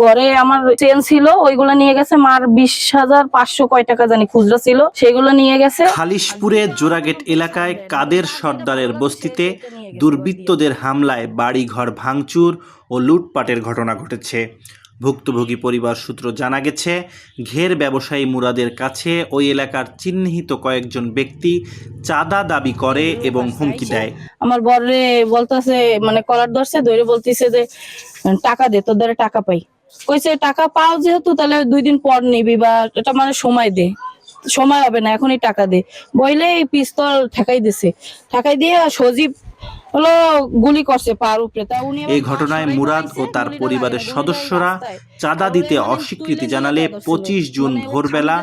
ঘরে আমার চেন ছিল ওইগুলো নিয়ে গেছে মার বিশ হাজার পাঁচশো কয় টাকা জানি খুচরা ছিল সেগুলো নিয়ে গেছে। খালিশপুরে জোড়াগেট এলাকায় কাদের সর্দারের বস্তিতে দুর্বৃত্তদের হামলায় বাড়িঘর ভাঙচুর ও লুটপাটের ঘটনা ঘটেছে। ভুক্তভোগী পরিবার সূত্র জানা গেছে ঘের ব্যবসায়ী মুরাদের কাছে ওই এলাকার চিহ্নিত কয়েকজন ব্যক্তি চাঁদা দাবি করে এবং হুমকি দেয়। আমার বরে বলতেছে মানে কলার ধরছে ধরে বলতেছে যে টাকা দে তোর দ্বারা টাকা পাই। কইছে টাকা পাও যেহেতু তাহলে দুই দিন পর নিবি বা এটা মানে সময় দে। সময় হবে না এখনই টাকা দে। বইলে এই পিস্তল ঠেকাই দিছে। ঠেকাই দিয়ে সজীব হলো গুলি করছে পার উপরে। তা উনি এই ঘটনায় মুরাদ ও তার পরিবারের সদস্যরা চাঁদা দিতে অস্বীকৃতি জানালে পঁচিশ জুন মানে ভোরবেলা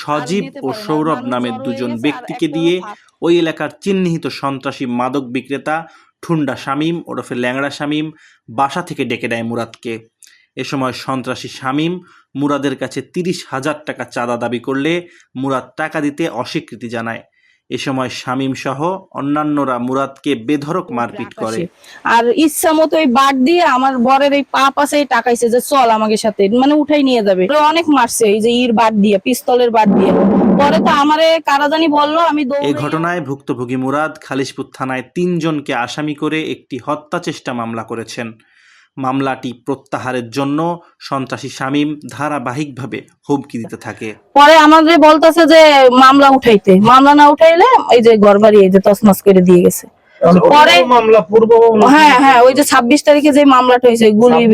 সজীব ও সৌরভ নামের দুজন ব্যক্তিকে দিয়ে ওই এলাকার চিহ্নিত সন্ত্রাসী মাদক বিক্রেতা ঠুন্ডা শামীম ওরফে ল্যাংড়া শামীম বাসা থেকে ডেকে দেয় মুরাদকে। এ সময় সন্ত্রাসী শামীম মুরাদের কাছে তিরিশ হাজার টাকা চাঁদা দাবি করলে মুরাদ টাকা দিতে অস্বীকৃতি জানায়। এ সময় শামীম সহ অন্যান্যরা মুরাদকে বেধড়ক মারপিট করে। আর ইচ্ছা মতো এই বাট দিয়ে আমার বরের এই পা পাশে টাকাইছে যে চল আমাকে সাথে মানে উঠাই নিয়ে যাবে। অনেক মারছে এই যে ইর বাট দিয়ে পিস্তলের বাট দিয়ে। পরে তো আমারে কারা জানি বলল আমি এই ঘটনায় ভুক্তভোগী মুরাদ খালিশপুর থানায় তিনজনকে আসামি করে একটি হত্যা চেষ্টা মামলা করেছেন। মামলাটি প্রত্যাহারের জন্য সন্ত্রাসী শামীম ধারাবাহিকভাবে হুমকি দিতে থাকে। পরে আমাদের বলতেছে যে মামলা উঠাইতে। মামলা না উঠাইলে এই যে ঘর বাড়ি এই যে তসনস করে দিয়ে গেছে। পরে মামলা পূর্ব হ্যাঁ হ্যাঁ ওই যে ছাব্বিশ তারিখে যে মামলাটা হয়েছে গুলি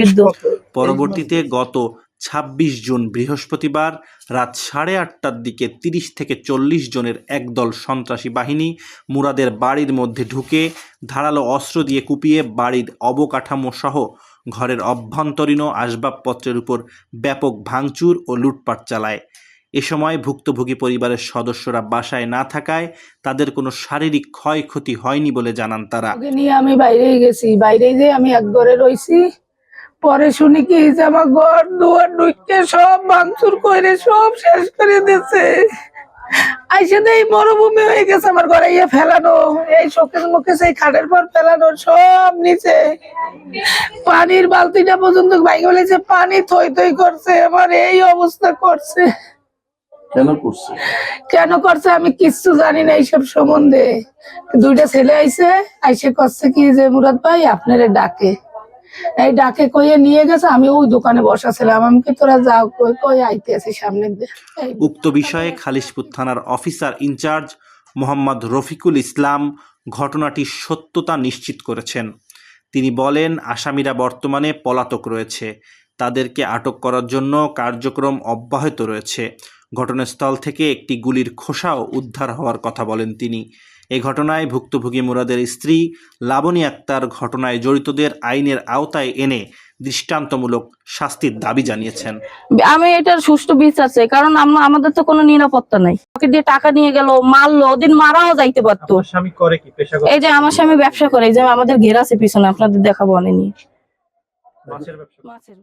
পরবর্তীতে গত ছাব্বিশ জুন বৃহস্পতিবার রাত সাড়ে আটটার দিকে তিরিশ থেকে চল্লিশ জনের একদল সন্ত্রাসী বাহিনী মুরাদের বাড়ির মধ্যে ঢুকে ধারালো অস্ত্র দিয়ে কুপিয়ে বাড়ির অবকাঠামো সহ ঘরের অভ্যন্তরীণ আসবাবপত্রের উপর ব্যাপক ভাঙচুর ও লুটপাট চালায়। এ সময় ভুক্তভোগী পরিবারের সদস্যরা বাসায় না থাকায় তাদের কোনো শারীরিক ক্ষয়ক্ষতি হয়নি বলে জানান তারা। নিয়ে আমি বাইরে গেছি। বাইরে যে আমি এক ঘরে রইছি, পরে শুনি কি আমার ঘর দুয়ার ঢুকে সব ভাঙচুর করে সব শেষ করে দিয়েছে। আইসে দেই মরুভূমি হয়ে গেছে আমার ঘরে ইয়ে ফেলানো এই শোকেস মুখে সেই খাটের পর ফেলানো সব নিচে। পানির বালতিটা পর্যন্ত বাইকে বলেছে পানি থই থই করছে আমার এই অবস্থা করছে। কেন করছে? কেন করছে আমি কিচ্ছু জানি না এইসব সম্বন্ধে। দুইটা ছেলে আইছে আইসে করছে কি যে মুরাদ ভাই আপনারে ডাকে। এই ডাকে কইয়ে নিয়ে গেছে, আমি ওই দোকানে বসা ছিলাম আমি কি তোরা যাও, কই কই আইতে আছি সামনে উক্ত বিষয়ে খালিশপুর থানার officer in charge Mohammad Rafiqul Islam ঘটনাটির সত্যতা নিশ্চিত করেছেন। তিনি বলেন, আসামিরা বর্তমানে পলাতক রয়েছে। তাদেরকে আটক করার জন্য কার্যক্রম অব্যাহত রয়েছে। ঘটনাস্থল থেকে একটি গুলির খোসাও উদ্ধার হওয়ার কথা বলেন তিনি। এ ঘটনায় ভুক্তভোগী মুরাদের স্ত্রী লাবণী আক্তার ঘটনায় জড়িতদের আইনের আওতায় এনে দৃষ্টান্তমূলক শাস্তির দাবি জানিয়েছেন। আমি এটার সুষ্ঠু বিচার চাই কারণ আমরা আমাদের তো কোনো নিরাপত্তা নাই। ওকে দিয়ে টাকা নিয়ে গেল মারলো ওদিন মারাও যাইতে পারতো। স্বামী করে কি পেশা এই যে আমার স্বামী ব্যবসা করে এই যে আমাদের ঘের আছে পিছনে আপনাদের দেখাবো অনেক নিয়ে। মাছের ব্যবসা মাছের।